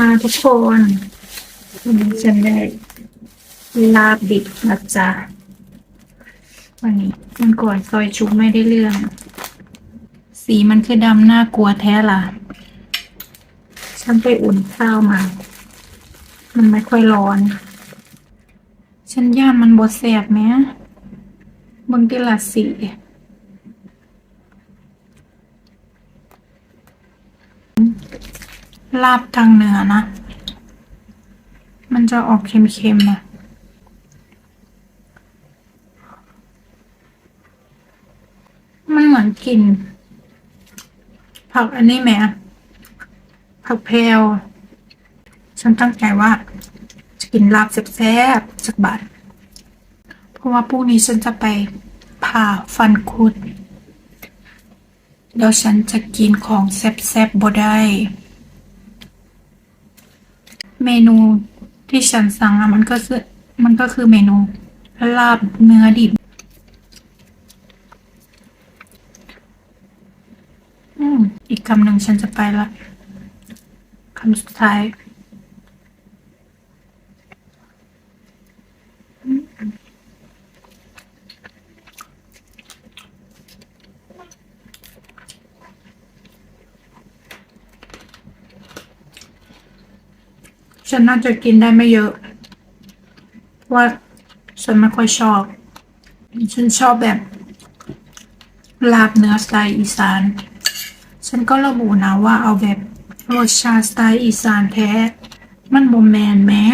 มาทุกคนวันนี้ฉันได้ลาบดิบนะจ๊ะวันนี้มันก่อนซอยชุบไม่ได้เรื่อง สีมันคือดำน่ากลัวแท้ล่ะ ฉันไปอุ่นข้าวมา มันไม่ค่อยร้อน ฉันย่านมันบดแสบไหมบนติละสี ลาบทางเหนือนะ มันจะออกเค็มๆนะมันเหมือนกลิ่นผักอันนี้ไหมผักแพรวฉันตั้งใจว่า จะกินลาบแซ่บๆสักบาทเพราะว่าพรุ่งนี้ฉันจะไปผ่าฟันคุดเดี๋ยวฉันจะกินของแซ่บๆบ่ได้ เมนูที่ฉันสั่งอะมันก็คือมันก็คือเมนูลาบเนื้อดิบอืมอีกคำหนึ่งฉันจะไปละคำสุดท้าย ฉันน่าจะกินได้ไม่เยอะเพราะว่าฉันไม่ค่อยชอบ ฉันชอบแบบ ลาบเนื้อสไตล์อีสาน ฉันก็ระบุนะว่าเอาแบบรสชาติสไตล์อีสานแท้ มันบ่แมนแม้